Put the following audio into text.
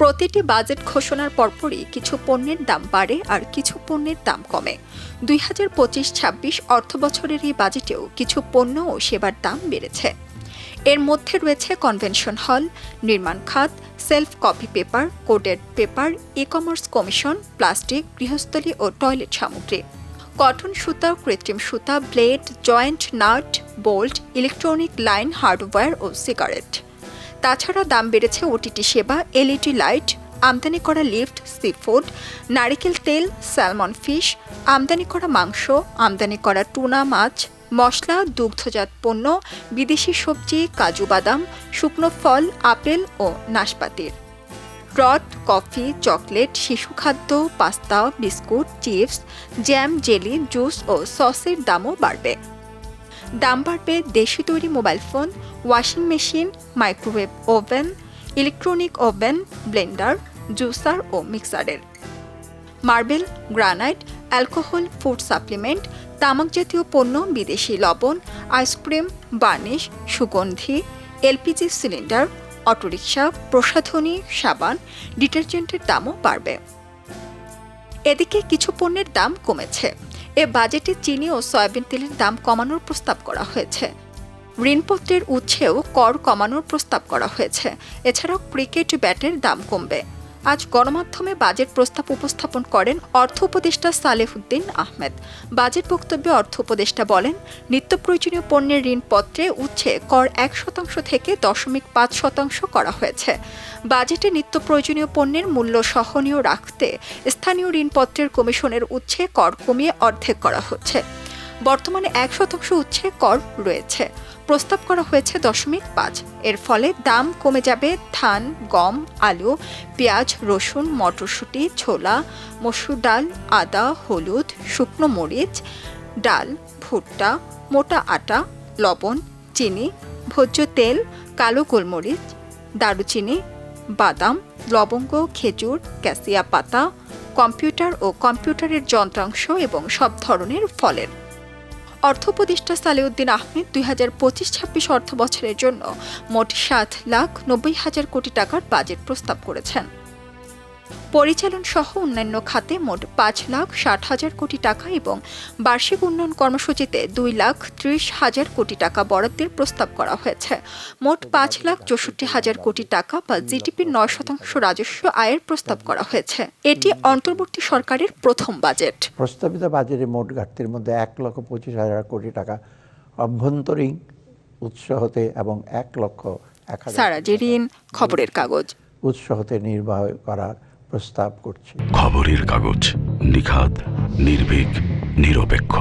প্রতিটি বাজেট ঘোষণার পরপরই কিছু পণ্যের দাম বাড়ে আর কিছু পণ্যের দাম কমে। দুই হাজার পঁচিশ ছাব্বিশ অর্থ বছরের এই বাজেটেও কিছু পণ্য ও সেবার দাম বেড়েছে। এর মধ্যে রয়েছে কনভেনশন হল, নির্মাণ খাত, self copy paper, coded paper e commerce commission, plastic, গৃহস্থলী ও টয়লেট সামগ্রী। কটন সুতা, কৃত্রিম সুতা, blade, joint, nut, bolt, electronic line, hardware ও সিগারেট। তাছাড়া দাম বেড়েছে ওটিটি সেবা, এলইডি লাইট, আমদানি করা লিফট সি ফুড, নারিকেল তেল, স্যালমন ফিশ, আমদানি করা মাংস, আমদানি করা টুনা মাছ, মশলা, দুগ্ধজাত পণ্য, বিদেশি সবজি, কাজু বাদাম, শুকনো ফল, আপেল ও নাশপাতির। রড কফি, চকলেট, শিশু খাদ্য, pasta, biscuit, chips, jam, jelly, juice ও সসের দামও বাড়বে। দাম বাড়বে দেশি তৈরি mobile phone, washing machine, microwave oven, electronic oven, blender, juicer ও মিক্সারের। Marble, granite, alcohol, food supplement, তামাক জাতীয় পণ্য, বিদেশি লবণ, আইসক্রিম, বার্নিশ, সুগন্ধি, এলপিজি সিলিন্ডার, অটোরিকশা, প্রসাধনী, সাবান, ডিটারজেন্টের দামও বাড়বে। এদিকে কিছু পণ্যের দাম কমেছে। এ বাজেটে চিনি ও সয়াবিন তেলের দাম কমানোর প্রস্তাব করা হয়েছে। ঋণপত্রের উৎসেও কর কমানোর প্রস্তাব করা হয়েছে। এছাড়াও ক্রিকেট ব্যাটের দাম কমবে। আজ গণমাধ্যমে বাজেট প্রস্তাব উপস্থাপন করেন অর্থ উপদেষ্টা সালেহুদ্দিন আহমেদ। বাজেট বক্তব্যে অর্থ উপদেষ্টা বলেন নিত্য প্রয়োজনীয় পণ্যের ঋণপত্রে উচ্ছে কর এক শতাংশ থেকে দশমিক পাঁচ শতাংশ করা হয়েছে। বাজেটে নিত্য প্রয়োজনীয় পণ্যের মূল্য সহনীয় রাখতে স্থানীয় ঋণপত্রের কমিশনের উচ্ছে কর কমিয়ে অর্ধেক করা হচ্ছে। বর্তমানে এক শতাংশ উচ্ছে কর রয়েছে। প্রস্তাব করা হয়েছে দশমিক পাঁচ। এর ফলে দাম কমে যাবে ধান, গম, আলু, পেঁয়াজ, রসুন, মটরশুঁটি, ছোলা, মসুর ডাল, আদা, হলুদ, শুকনো মরিচ, ডাল, ভুট্টা, মোটা আটা, লবণ, চিনি, ভোজ্য তেল, কালো গোলমরিচ, দারুচিনি, বাদাম, লবঙ্গ, খেজুর, ক্যাসিয়া পাতা, কম্পিউটার ও কম্পিউটারের যন্ত্রাংশ এবং সব ধরনের ফলের। অর্থ উপদেষ্টা সালেউদ্দিন আহমেদ দুই হাজার পঁচিশ ছাব্বিশ অর্থ বছরের জন্য মোট সাত লাখ নব্বই হাজার কোটি টাকার বাজেট প্রস্তাব করেছেন। পরিচালন সহ অন্যান্য খাতে মোট পাঁচ লাখ ষাট হাজার কোটি টাকা এবং বার্ষিক উন্নয়ন কর্মসূচিতে দুই লাখ ত্রিশ হাজার কোটি টাকা বরাদ্দের প্রস্তাব করা হয়েছে। মোট পাঁচ লাখ চৌষট্টি হাজার কোটি টাকা বা জিডিপির নয় শতাংশ রাজস্ব আয়ের প্রস্তাব করা হয়েছে। এটি অন্তর্বর্তী সরকারের প্রথম বাজেট। প্রস্তাবিত বাজেটে মোট ঘাটতির মধ্যে এক লক্ষ পঁচিশ হাজার কোটি টাকা অভ্যন্তরীণ উৎস হতে এবং এক লক্ষ এক হাজার সারা জেরিন খবরের কাগজ। উৎস হতে নির্বাহ করার প্রস্তাব করছি। খবরের কাগজ নিখাদ নির্ভীক নিরপেক্ষ।